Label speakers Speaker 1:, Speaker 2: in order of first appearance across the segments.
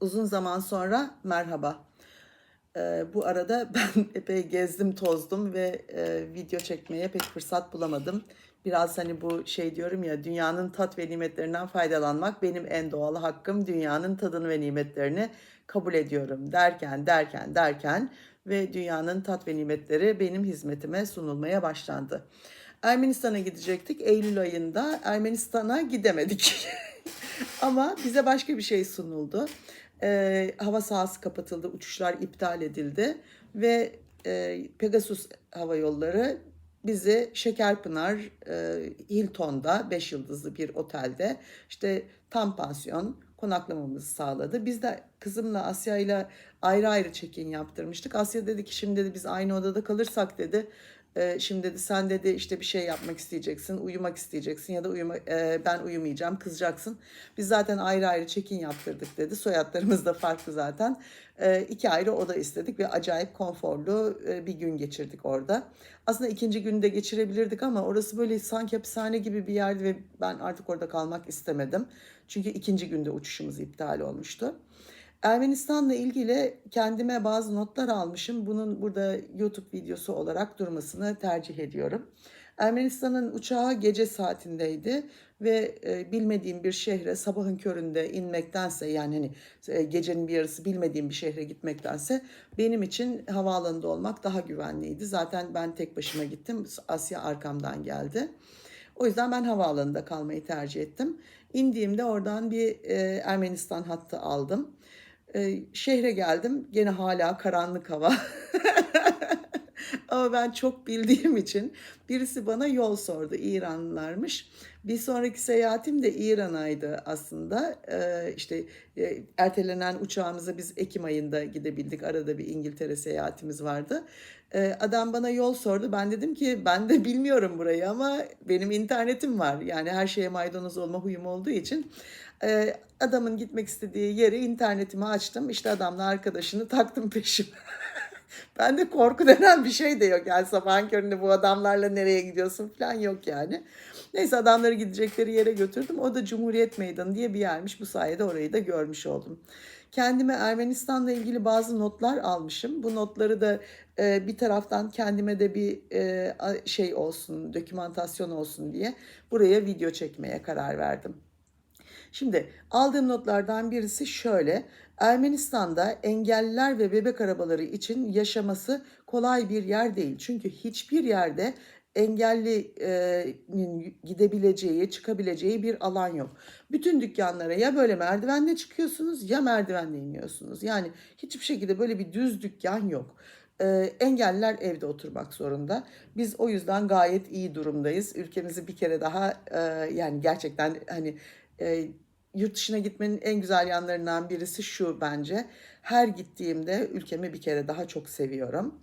Speaker 1: Uzun zaman sonra merhaba. Eee, bu arada ben epey gezdim, tozdum ve, eee, video çekmeye pek fırsat bulamadım. Biraz, hani, bu şey diyorum ya, dünyanın tat ve nimetlerinden faydalanmak benim en doğal hakkım. Dünyanın tadını ve nimetlerini kabul ediyorum derken, derken, derken ve dünyanın tat ve nimetleri benim hizmetime sunulmaya başlandı. Ermenistan'a gidecektik. Eylül ayında Ermenistan'a gidemedik. Ama bize başka bir şey sunuldu. Eee, hava sahası kapatıldı, uçuşlar iptal edildi ve eee, Pegasus Hava Yolları bizi Şekerpınar eee, Hilton'da 5 yıldızlı bir otelde işte tam pansiyon konaklamamızı sağladı. Biz de kızımla Asya ile ayrı ayrı check-in yaptırmıştık. Asya dedi ki şimdi dedi biz aynı odada kalırsak dedi Eee, şimdi dedi sen dedi işte bir şey yapmak isteyeceksin, uyumak isteyeceksin ya da uyuma, eee, ben uyumayacağım, kızacaksın. Biz zaten ayrı ayrı check-in yaptırdık dedi. Soyadlarımız da farklı zaten. Eee, iki ayrı oda istedik ve acayip konforlu eee, bir gün geçirdik orada. Aslında ikinci günü de geçirebilirdik ama orası böyle sanki hapishane gibi bir yerdi ve ben artık orada kalmak istemedim. Çünkü ikinci günde uçuşumuz iptal olmuştu. Ermenistan'la ilgili kendime bazı notlar almışım. Bunun burada YouTube videosu olarak durmasını tercih ediyorum. Ermenistan'ın uçağı gece saatindeydi ve e, bilmediğim bir şehre sabahın köründe inmektense yani hani e, gecenin bir yarısı bilmediğim bir şehre gitmektense benim için havaalanında olmak daha güvenliydi. Zaten ben tek başıma gittim. Asya arkamdan geldi. O yüzden ben havaalanında kalmayı tercih ettim. İndiğimde oradan bir e, Ermenistan hattı aldım. Şehre geldim. Gene hala karanlık hava. Ama ben çok bildiğim için birisi bana yol sordu. İranlılarmış. Bir sonraki seyahatim de İran'aydı aslında. Ee, işte e, ertelenen uçağımıza biz Ekim ayında gidebildik. Arada bir İngiltere seyahatimiz vardı. Ee, adam bana yol sordu. Ben dedim ki ben de bilmiyorum burayı ama benim internetim var. Yani her şeye maydanoz olma huyum olduğu için. Ee, adamın gitmek istediği yeri internetimi açtım. İşte adamla arkadaşını taktım peşime. Ben de korku denen bir şey de yok. Yani sabahın köründe bu adamlarla nereye gidiyorsun falan yok yani. Neyse adamları gidecekleri yere götürdüm. O da Cumhuriyet Meydanı diye bir yermiş. Bu sayede orayı da görmüş oldum. Kendime Ermenistan'la ilgili bazı notlar almışım. Bu notları da e, bir taraftan kendime de bir e, şey olsun, dokümantasyon olsun diye buraya video çekmeye karar verdim. Şimdi aldığım notlardan birisi şöyle. Ermenistan'da engelliler ve bebek arabaları için yaşaması kolay bir yer değil. Çünkü hiçbir yerde engellinin gidebileceği, çıkabileceği bir alan yok. Bütün dükkanlara ya böyle merdivenle çıkıyorsunuz ya merdivenle iniyorsunuz. Yani hiçbir şekilde böyle bir düz dükkan yok. Ee, engelliler evde oturmak zorunda. Biz o yüzden gayet iyi durumdayız. Ülkemizi bir kere daha e, yani gerçekten hani e, yurt dışına gitmenin en güzel yanlarından birisi şu bence. Her gittiğimde ülkemi bir kere daha çok seviyorum.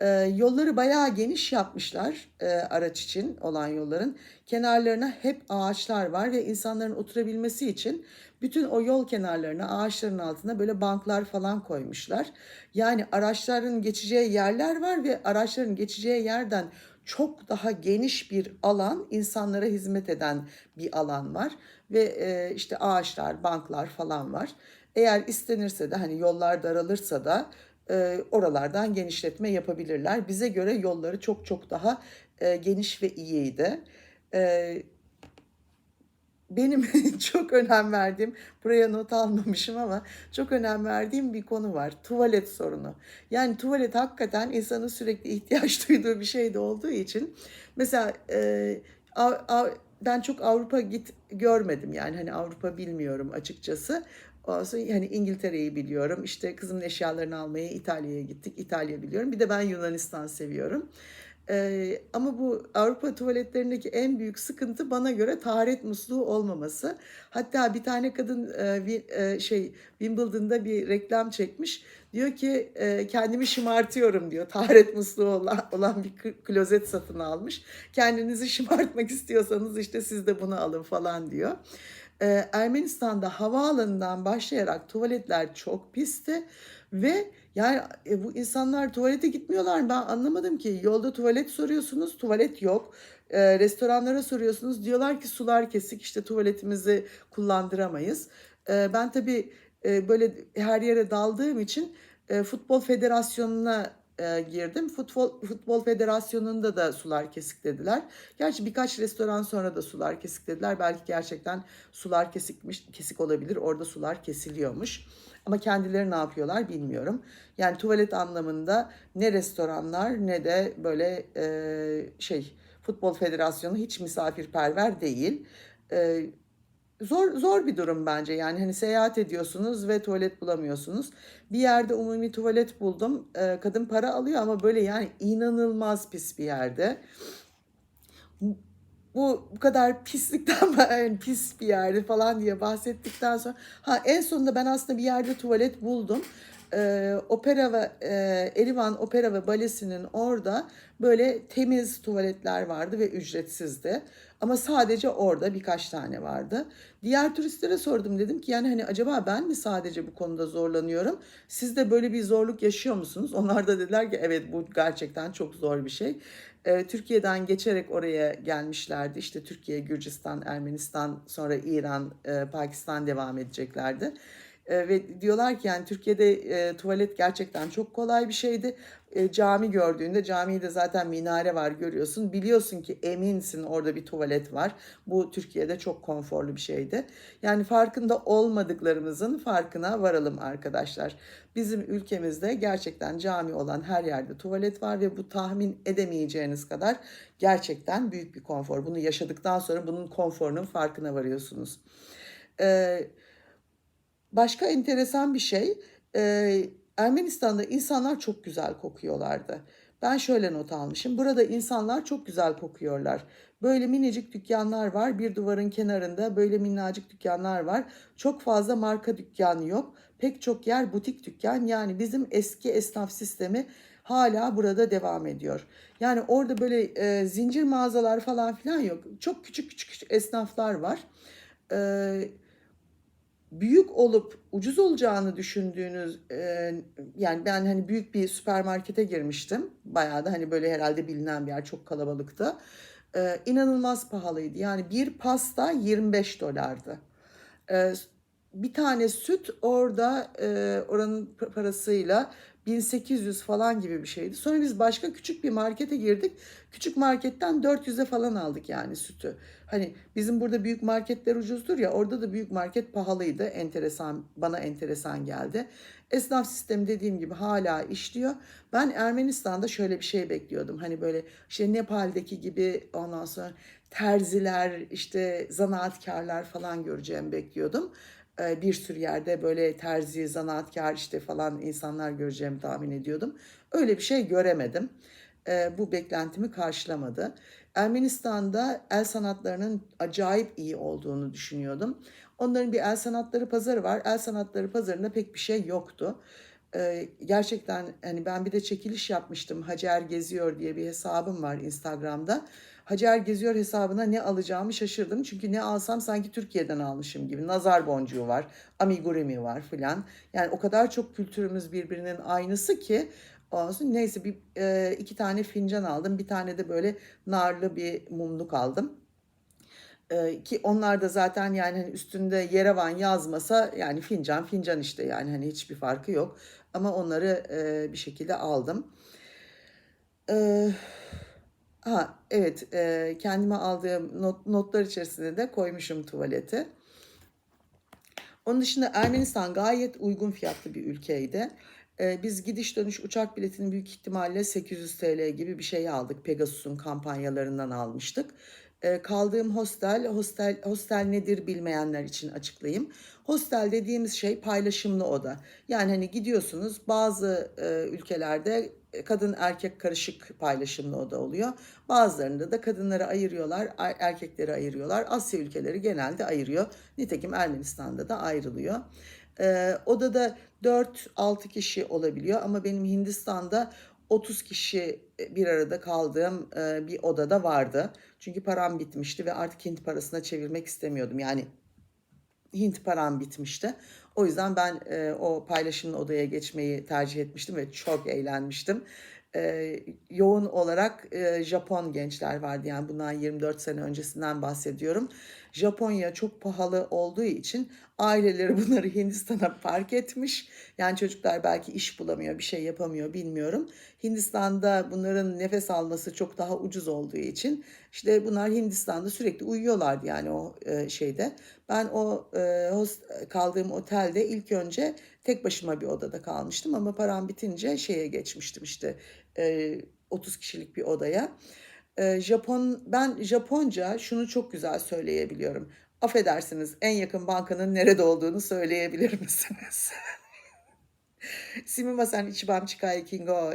Speaker 1: Ee, yolları bayağı geniş yapmışlar e, araç için olan yolların. Kenarlarına hep ağaçlar var ve insanların oturabilmesi için bütün o yol kenarlarına ağaçların altına böyle banklar falan koymuşlar. Yani araçların geçeceği yerler var ve araçların geçeceği yerden çok daha geniş bir alan, insanlara hizmet eden bir alan var ve e, işte ağaçlar, banklar falan var. Eğer istenirse de hani yollar daralırsa da e, oralardan genişletme yapabilirler. Bize göre yolları çok çok daha e, geniş ve iyiydi. E, benim çok önem verdiğim, buraya not almamışım ama çok önem verdiğim bir konu var. Tuvalet sorunu. Yani tuvalet hakikaten insanın sürekli ihtiyaç duyduğu bir şey de olduğu için. Mesela e, av, av, ben çok Avrupa git görmedim yani hani Avrupa bilmiyorum açıkçası. Sonra hani İngiltere'yi biliyorum. İşte kızımın eşyalarını almaya İtalya'ya gittik. İtalya biliyorum. Bir de ben Yunanistan seviyorum. Ee, ama bu Avrupa tuvaletlerindeki en büyük sıkıntı bana göre taharet musluğu olmaması. Hatta bir tane kadın e, e, şey Wimbledon'da bir reklam çekmiş. Diyor ki e, kendimi şımartıyorum diyor. Taharet musluğu olan, olan bir klozet satın almış. Kendinizi şımartmak istiyorsanız işte siz de bunu alın falan diyor. Ee, Ermenistan'da havaalanından başlayarak tuvaletler çok pisti ve yani e, bu insanlar tuvalete gitmiyorlar. Ben anlamadım ki yolda tuvalet soruyorsunuz, tuvalet yok. E, restoranlara soruyorsunuz, diyorlar ki sular kesik, işte tuvaletimizi kullandıramayız. E, ben tabii e, böyle her yere daldığım için e, Futbol Federasyonu'na e, girdim. Futbol Futbol Federasyonu'nda da sular kesik dediler. Gerçi birkaç restoran sonra da sular kesik dediler. Belki gerçekten sular kesikmiş, kesik olabilir. Orada sular kesiliyormuş. Ama kendileri ne yapıyorlar bilmiyorum. Yani tuvalet anlamında ne restoranlar ne de böyle e, şey Futbol Federasyonu hiç misafirperver değil. E, zor zor bir durum bence. Yani hani seyahat ediyorsunuz ve tuvalet bulamıyorsunuz. Bir yerde umumi tuvalet buldum. E, kadın para alıyor ama böyle yani inanılmaz pis bir yerde. Bu bu kadar pislikten yani pis bir yerde falan diye bahsettikten sonra ha en sonunda ben aslında bir yerde tuvalet buldum. Ee, opera ve e, Erivan Opera ve Balesi'nin orada böyle temiz tuvaletler vardı ve ücretsizdi. Ama sadece orada birkaç tane vardı. Diğer turistlere sordum dedim ki yani hani acaba ben mi sadece bu konuda zorlanıyorum? Siz de böyle bir zorluk yaşıyor musunuz? Onlar da dediler ki evet bu gerçekten çok zor bir şey. Ee, Türkiye'den geçerek oraya gelmişlerdi. İşte Türkiye, Gürcistan, Ermenistan, sonra İran, e, Pakistan devam edeceklerdi. E, ve diyorlar ki yani Türkiye'de e, tuvalet gerçekten çok kolay bir şeydi. E, cami gördüğünde camide zaten minare var görüyorsun. Biliyorsun ki eminsin orada bir tuvalet var. Bu Türkiye'de çok konforlu bir şeydi. Yani farkında olmadıklarımızın farkına varalım arkadaşlar. Bizim ülkemizde gerçekten cami olan her yerde tuvalet var ve bu tahmin edemeyeceğiniz kadar gerçekten büyük bir konfor. Bunu yaşadıktan sonra bunun konforunun farkına varıyorsunuz. Eee Başka enteresan bir şey, e, Ermenistan'da insanlar çok güzel kokuyorlardı. Ben şöyle not almışım. Burada insanlar çok güzel kokuyorlar. Böyle minicik dükkanlar var. Bir duvarın kenarında böyle minnacık dükkanlar var. Çok fazla marka dükkanı yok. Pek çok yer butik dükkan. Yani bizim eski esnaf sistemi hala burada devam ediyor. Yani orada böyle e, zincir mağazalar falan filan yok. Çok küçük küçük esnaflar var. E, büyük olup ucuz olacağını düşündüğünüz e, yani ben hani büyük bir süpermarkete girmiştim. Bayağı da hani böyle herhalde bilinen bir yer çok kalabalıktı. E, inanılmaz pahalıydı. Yani bir pasta 25 dolardı. E, bir tane süt orada e, oranın parasıyla 1800 falan gibi bir şeydi. Sonra biz başka küçük bir markete girdik. Küçük marketten 400'e falan aldık yani sütü. Hani bizim burada büyük marketler ucuzdur ya orada da büyük market pahalıydı. Enteresan bana enteresan geldi. Esnaf sistemi dediğim gibi hala işliyor. Ben Ermenistan'da şöyle bir şey bekliyordum. Hani böyle işte Nepal'deki gibi ondan sonra terziler, işte zanaatkarlar falan göreceğimi bekliyordum bir sürü yerde böyle terzi, zanaatkar işte falan insanlar göreceğimi tahmin ediyordum. Öyle bir şey göremedim. Bu beklentimi karşılamadı. Ermenistan'da el sanatlarının acayip iyi olduğunu düşünüyordum. Onların bir el sanatları pazarı var. El sanatları pazarında pek bir şey yoktu. Gerçekten hani ben bir de çekiliş yapmıştım. Hacer Geziyor diye bir hesabım var Instagram'da. Hacer Geziyor hesabına ne alacağımı şaşırdım. Çünkü ne alsam sanki Türkiye'den almışım gibi. Nazar boncuğu var, amigurumi var filan. Yani o kadar çok kültürümüz birbirinin aynısı ki olsun. Neyse bir e, iki tane fincan aldım. Bir tane de böyle narlı bir mumluk aldım. E, ki onlar da zaten yani hani üstünde Yerevan yazmasa yani fincan fincan işte yani hani hiçbir farkı yok. Ama onları e, bir şekilde aldım. Eee Ha evet e, kendime aldığım not, notlar içerisinde de koymuşum tuvaleti. Onun dışında Ermenistan gayet uygun fiyatlı bir ülkeydi. E, biz gidiş dönüş uçak biletini büyük ihtimalle 800 TL gibi bir şey aldık. Pegasus'un kampanyalarından almıştık. E, kaldığım hostel, hostel, hostel nedir bilmeyenler için açıklayayım. Hostel dediğimiz şey paylaşımlı oda. Yani hani gidiyorsunuz bazı e, ülkelerde kadın erkek karışık paylaşımlı oda oluyor. Bazılarında da kadınları ayırıyorlar, erkekleri ayırıyorlar. Asya ülkeleri genelde ayırıyor. Nitekim Ermenistan'da da ayrılıyor. Ee, odada 4-6 kişi olabiliyor ama benim Hindistan'da 30 kişi bir arada kaldığım e, bir odada vardı. Çünkü param bitmişti ve artık Hint parasına çevirmek istemiyordum. Yani Hint param bitmişti. O yüzden ben e, o paylaşımlı odaya geçmeyi tercih etmiştim ve çok eğlenmiştim. E, yoğun olarak e, Japon gençler vardı yani bundan 24 sene öncesinden bahsediyorum. Japonya çok pahalı olduğu için aileleri bunları Hindistan'a park etmiş. Yani çocuklar belki iş bulamıyor, bir şey yapamıyor bilmiyorum. Hindistan'da bunların nefes alması çok daha ucuz olduğu için işte bunlar Hindistan'da sürekli uyuyorlardı yani o e, şeyde. Ben o e, host, kaldığım otelde ilk önce tek başıma bir odada kalmıştım ama param bitince şeye geçmiştim işte e, 30 kişilik bir odaya. E, Japon ben Japonca şunu çok güzel söyleyebiliyorum. Affedersiniz en yakın bankanın nerede olduğunu söyleyebilir misiniz? Simima sen Ichiban Chikai Kingo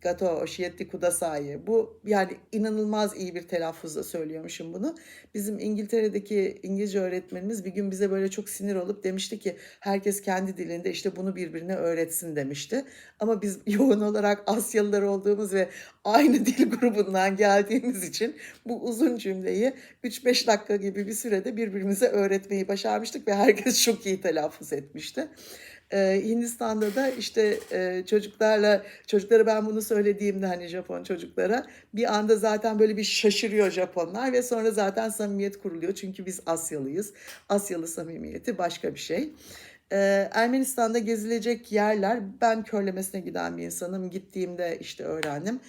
Speaker 1: Gato Oshietti Kudasai. Bu yani inanılmaz iyi bir telaffuzla söylüyormuşum bunu. Bizim İngiltere'deki İngilizce öğretmenimiz bir gün bize böyle çok sinir olup demişti ki herkes kendi dilinde işte bunu birbirine öğretsin demişti. Ama biz yoğun olarak Asyalılar olduğumuz ve aynı dil grubundan geldiğimiz için bu uzun cümleyi 3-5 dakika gibi bir sürede birbirimize öğretmeyi başarmıştık ve herkes çok iyi telaffuz etmişti. Ee, Hindistan'da da işte e, çocuklarla çocuklara ben bunu söylediğimde hani Japon çocuklara bir anda zaten böyle bir şaşırıyor Japonlar ve sonra zaten samimiyet kuruluyor çünkü biz Asyalıyız. Asyalı samimiyeti başka bir şey. Ee, Ermenistan'da gezilecek yerler ben körlemesine giden bir insanım. Gittiğimde işte öğrendim.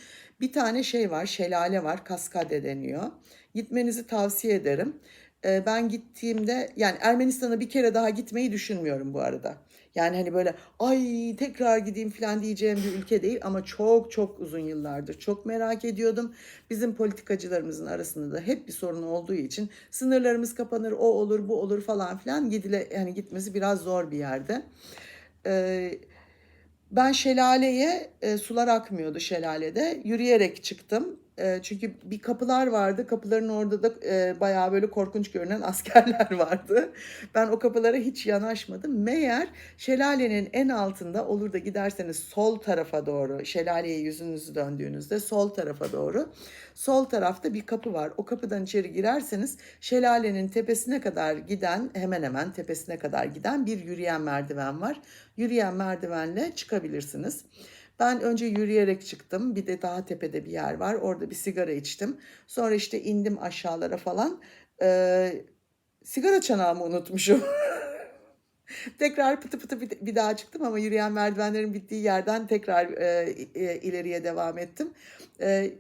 Speaker 1: Bir tane şey var, şelale var, kaskade deniyor. Gitmenizi tavsiye ederim. Ee, ben gittiğimde yani Ermenistan'a bir kere daha gitmeyi düşünmüyorum bu arada. Yani hani böyle ay tekrar gideyim falan diyeceğim bir ülke değil ama çok çok uzun yıllardır çok merak ediyordum. Bizim politikacılarımızın arasında da hep bir sorun olduğu için sınırlarımız kapanır, o olur, bu olur falan filan gidile yani gitmesi biraz zor bir yerde. Ee, ben şelaleye e, sular akmıyordu şelalede. Yürüyerek çıktım. E, çünkü bir kapılar vardı. Kapıların orada da e, bayağı böyle korkunç görünen askerler vardı. Ben o kapılara hiç yanaşmadım. Meğer şelalenin en altında olur da giderseniz sol tarafa doğru, şelaleye yüzünüzü döndüğünüzde sol tarafa doğru sol tarafta bir kapı var. O kapıdan içeri girerseniz şelalenin tepesine kadar giden, hemen hemen tepesine kadar giden bir yürüyen merdiven var. Yürüyen merdivenle çıkabilirsiniz. Ben önce yürüyerek çıktım. Bir de daha tepede bir yer var. Orada bir sigara içtim. Sonra işte indim aşağılara falan. Ee, sigara çanağımı unutmuşum. tekrar pıtı pıtı bir, daha çıktım ama yürüyen merdivenlerin bittiği yerden tekrar e, e, ileriye devam ettim. E,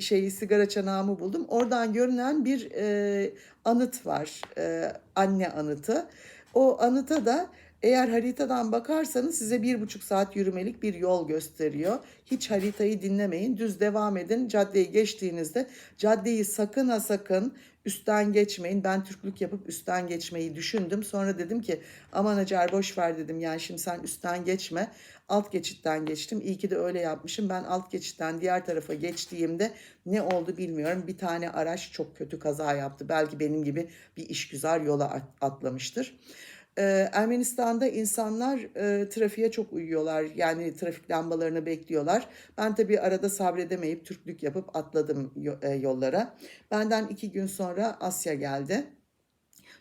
Speaker 1: şeyi sigara çanağımı buldum. Oradan görünen bir e, anıt var. E, anne anıtı. O anıta da eğer haritadan bakarsanız size bir buçuk saat yürümelik bir yol gösteriyor. Hiç haritayı dinlemeyin, düz devam edin. Caddeyi geçtiğinizde caddeyi sakın ha sakın üstten geçmeyin. Ben Türklük yapıp üstten geçmeyi düşündüm. Sonra dedim ki aman Hacer boş ver dedim. Yani şimdi sen üstten geçme. Alt geçitten geçtim. İyi ki de öyle yapmışım. Ben alt geçitten diğer tarafa geçtiğimde ne oldu bilmiyorum. Bir tane araç çok kötü kaza yaptı. Belki benim gibi bir işgüzar yola atlamıştır. Ee, Ermenistan'da insanlar e, trafiğe çok uyuyorlar. Yani trafik lambalarını bekliyorlar. Ben tabii arada sabredemeyip Türklük yapıp atladım e, yollara. Benden iki gün sonra Asya geldi.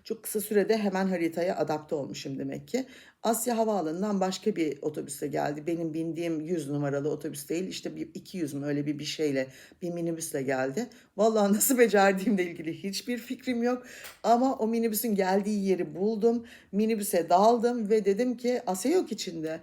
Speaker 1: Çok kısa sürede hemen haritaya adapte olmuşum demek ki. Asya Havaalanı'ndan başka bir otobüse geldi. Benim bindiğim 100 numaralı otobüs değil işte bir 200 mü öyle bir bir şeyle bir minibüsle geldi. Vallahi nasıl becerdiğimle ilgili hiçbir fikrim yok. Ama o minibüsün geldiği yeri buldum. Minibüse daldım ve dedim ki Asya yok içinde.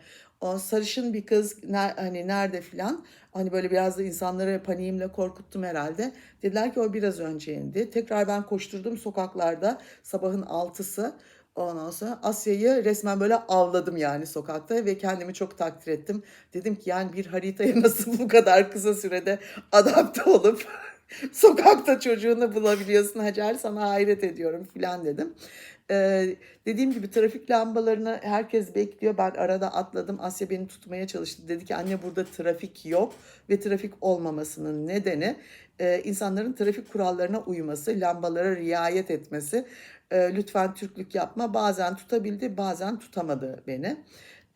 Speaker 1: Sarışın bir kız ner, hani nerede filan. Hani böyle biraz da insanları paniğimle korkuttum herhalde. Dediler ki o biraz önce indi. Tekrar ben koşturdum sokaklarda sabahın altısı. Ondan sonra Asya'yı resmen böyle avladım yani sokakta ve kendimi çok takdir ettim. Dedim ki yani bir haritaya nasıl bu kadar kısa sürede adapte olup sokakta çocuğunu bulabiliyorsun Hacer sana hayret ediyorum filan dedim. Ee, dediğim gibi trafik lambalarını herkes bekliyor. Ben arada atladım. Asya beni tutmaya çalıştı. Dedi ki anne burada trafik yok ve trafik olmamasının nedeni e, insanların trafik kurallarına uyması, lambalara riayet etmesi. E, lütfen Türklük yapma. Bazen tutabildi, bazen tutamadı beni.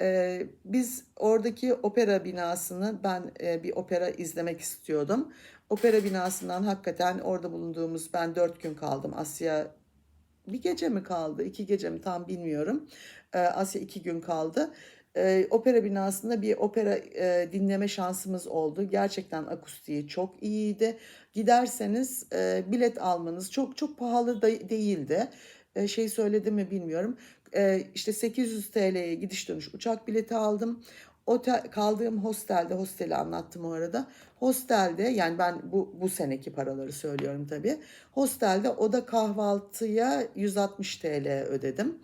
Speaker 1: E, biz oradaki opera binasını ben e, bir opera izlemek istiyordum. Opera binasından hakikaten orada bulunduğumuz ben dört gün kaldım. Asya bir gece mi kaldı, iki gece mi tam bilmiyorum. Asya iki gün kaldı. Eee, opera binasında bir opera, eee, dinleme şansımız oldu. Gerçekten akustiği çok iyiydi. Giderseniz, eee, bilet almanız çok çok pahalı da değildi. Eee, şeyi söyledim mi bilmiyorum. Eee, işte $800 TL'ye gidiş dönüş uçak bileti aldım. Otel kaldığım hostelde, hosteli anlattım o arada. Hostelde yani ben bu bu seneki paraları söylüyorum tabii. Hostelde oda kahvaltıya 160 TL ödedim.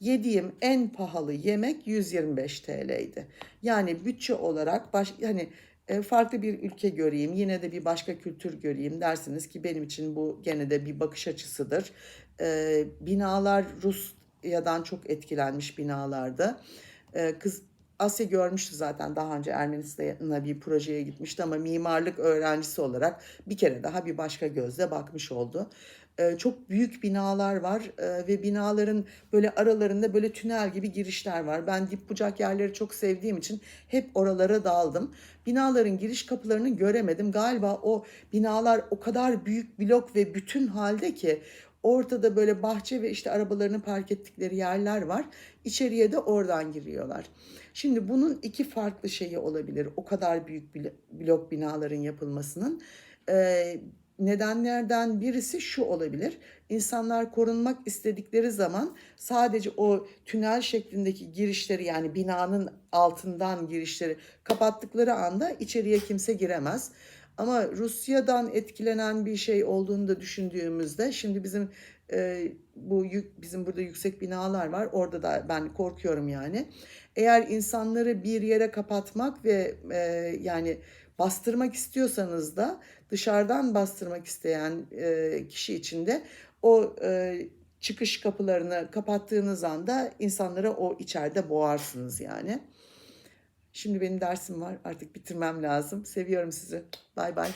Speaker 1: Yediğim en pahalı yemek 125 TL'ydi. Yani bütçe olarak baş, hani e, farklı bir ülke göreyim, yine de bir başka kültür göreyim dersiniz ki benim için bu gene de bir bakış açısıdır. E, binalar Rusya'dan çok etkilenmiş binalardı. E, kız Asya görmüştü zaten daha önce Ermenistan'a bir projeye gitmişti ama mimarlık öğrencisi olarak bir kere daha bir başka gözle bakmış oldu. Ee, çok büyük binalar var e, ve binaların böyle aralarında böyle tünel gibi girişler var. Ben dip bucak yerleri çok sevdiğim için hep oralara daldım. Binaların giriş kapılarını göremedim. Galiba o binalar o kadar büyük blok ve bütün halde ki ortada böyle bahçe ve işte arabalarını park ettikleri yerler var. İçeriye de oradan giriyorlar. Şimdi bunun iki farklı şeyi olabilir. O kadar büyük blok binaların yapılmasının. Ee, nedenlerden birisi şu olabilir. İnsanlar korunmak istedikleri zaman sadece o tünel şeklindeki girişleri yani binanın altından girişleri kapattıkları anda içeriye kimse giremez. Ama Rusya'dan etkilenen bir şey olduğunu da düşündüğümüzde şimdi bizim e, bu yük, bizim burada yüksek binalar var. Orada da ben korkuyorum yani. Eğer insanları bir yere kapatmak ve e, yani bastırmak istiyorsanız da dışarıdan bastırmak isteyen e, kişi için de o e, çıkış kapılarını kapattığınız anda insanları o içeride boğarsınız yani. Şimdi benim dersim var artık bitirmem lazım. Seviyorum sizi. Bay bay.